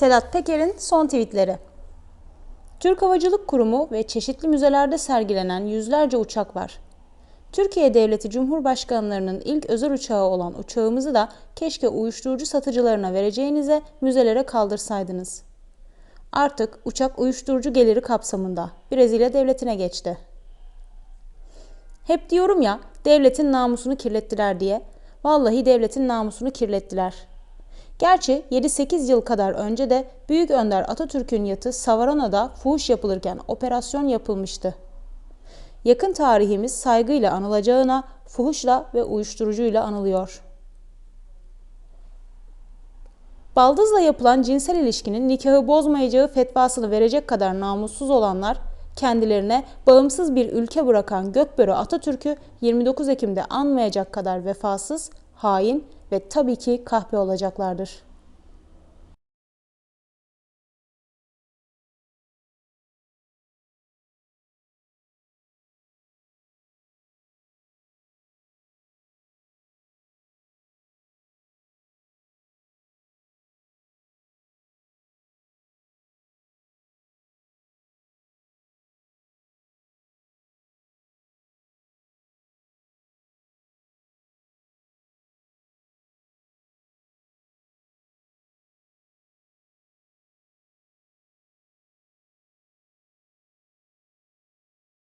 Sedat Peker'in son tweetleri. Türk Havacılık Kurumu ve çeşitli müzelerde sergilenen yüzlerce uçak var. Türkiye Devleti Cumhurbaşkanlarının ilk özel uçağı olan uçağımızı da keşke uyuşturucu satıcılarına vereceğinize müzelere kaldırsaydınız. Artık uçak uyuşturucu geliri kapsamında Brezilya devletine geçti. Hep diyorum ya devletin namusunu kirlettiler diye. Vallahi devletin namusunu kirlettiler. Gerçi 7-8 yıl kadar önce de Büyük Önder Atatürk'ün yatı Savarana'da fuhuş yapılırken operasyon yapılmıştı. Yakın tarihimiz saygıyla anılacağına fuhuşla ve uyuşturucuyla anılıyor. Baldızla yapılan cinsel ilişkinin nikahı bozmayacağı fetvasını verecek kadar namussuz olanlar kendilerine bağımsız bir ülke bırakan Gökbörü Atatürk'ü 29 Ekim'de anmayacak kadar vefasız, hain ve tabii ki kahpe olacaklardır.